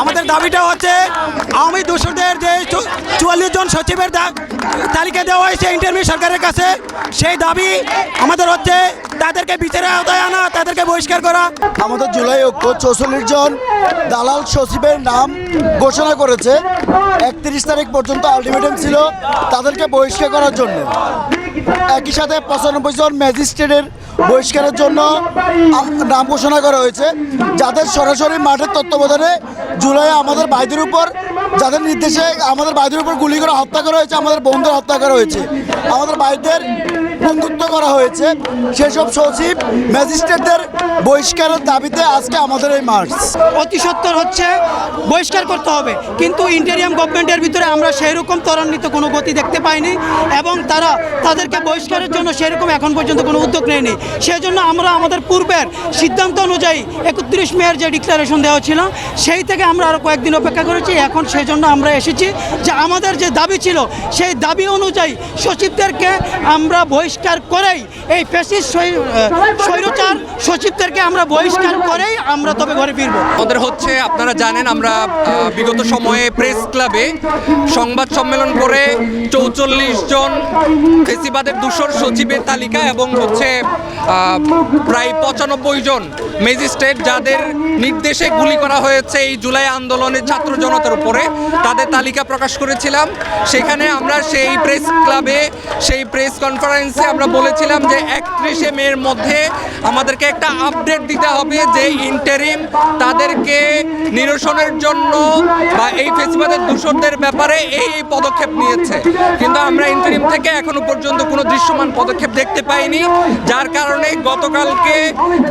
আমাদের দাবিটা হচ্ছে আওয়ামী দূষণদের যে চুয়াল্লিশ জন সচিবের তালিকা দেওয়া হয়েছে ইন্টারভিউ সরকারের কাছে, সেই দাবি আমাদের হচ্ছে তাদেরকে বিচারের আওতায় আনা, তাদেরকে বহিষ্কার করা। আমাদের জুলাই ঐক্য চৌচল্লিশ জন দালাল সচিবের নাম ঘোষণা করেছে। একত্রিশ তারিখ পর্যন্ত আলটিমেটাম ছিল তাদেরকে বহিষ্কার করার জন্য। একই সাথে পঁচানব্বই জন ম্যাজিস্ট্রেটের বহিষ্কারের জন্য নাম ঘোষণা করা হয়েছে। যাদের সরাসরি মাঠের তত্ত্বাবধানে জুলাই আমাদের ভাইদের উপর যাদের নির্দেশে আমাদের ভাইদের উপর গুলি করে হত্যা করা হয়েছে, আমাদের বন্ধুদের হত্যা করা হয়েছে, আমাদের ভাইদের বন্ধুত্ব করা হয়েছে, সেসব সচিব, ম্যাজিস্ট্রেটদের বহিষ্কারের দাবিতে আজকে আমাদের এই মার্চ। অতি সত্তর হচ্ছে, বহিষ্কার করতে হবে। কিন্তু ইন্টেরিয়াম গভর্নমেন্টের ভিতরে আমরা সেই রকম ত্বরান্বিত কোনো গতি দেখতে পাইনি এবং তারা তাদেরকে বহিষ্কারের জন্য সেরকম এখন পর্যন্ত কোনো উদ্যোগ নেয়নি। সেজন্য আমরা আমাদের পূর্বের সিদ্ধান্ত অনুযায়ী একত্রিশ মেয়ের যে ডিক্লারেশন দেওয়া ছিল সেই থেকে আমরা আরও কয়েকদিন অপেক্ষা করেছি। এখন সেই জন্য আমরা এসেছি যে আমাদের যে দাবি ছিল সেই দাবি অনুযায়ী সচিবদেরকে আমরা বহিষ্কার করেই এই ফেসিস স্বৈরচার সচিবদেরকে আমরা বহিষ্কার করেই আমরা তবে ঘরে ফিরব। আমাদের হচ্ছে আপনারা জানেন আমরা বিগত সময়ে প্রেস ক্লাবে সংবাদ সম্মেলন করে চৌচল্লিশ জন ফেসিবাদের দূষর সচিবের তালিকা এবং হচ্ছে আহ, প্রায় পঁচানব্বই জন ম্যাজিস্ট্রেট যাদের নির্দেশে গুলি করা হয়েছে এই জুলাই আন্দোলনের ছাত্র জনতার উপরে। তাদের তালিকা প্রকাশ করেছিলাম। সেখানে আমরা সেই প্রেস ক্লাবে, সেই প্রেস কনফারেন্সে আমরা বলেছিলাম যে একত্রিশে মের মধ্যে আমাদেরকে একটা আপডেট দিতে হবে যে ইন্টারিম তাদেরকে নিরসনের জন্য বা এই ফেসিবাদের দূষণদের ব্যাপারে এই এই পদক্ষেপ নিয়েছে। কিন্তু আমরা ইন্টারিম থেকে এখনও পর্যন্ত কোনো দৃশ্যমান পদক্ষেপ দেখতে পাইনি। যার কারণে গতকালকে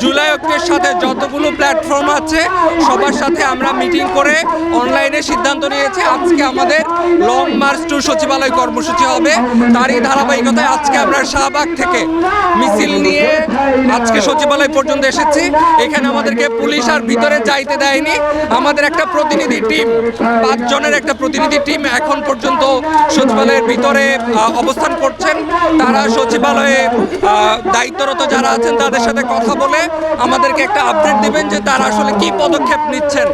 জুলাই ঐক্যের সাথে যতগুলো প্ল্যাটফর্ম আছে। সবার সাথে আমরা মিটিং করে অনলাইনে সিদ্ধান্ত নিয়েছি। আজকে আমাদের লং মার্চ টু সচিবালয় কর্মসূচি হবে। তারই ধারাবাহিকতায় আজকে আমরা শাহবাগ থেকে মিছিল নিয়ে আজকে সচিবালয় পর্যন্ত এসেছি। এখানে আমাদেরকে পুলিশ আর ভিতরে যাইতে দেয়নি। আমাদের একটা প্রতিনিধি টিম, পাঁচজনের একটা প্রতিনিধি টিম এখন পর্যন্ত সচিবালয়ের ভিতরে অবস্থান করছেন। তারা সচিবালয়ে দায়িত্বরত যারা আছেন তাদের সাথে কথা বলে আমাদেরকে একটা আপডেট দিবেন। যে তারা আসলে কি পদক্ষেপ নিচ্ছেন।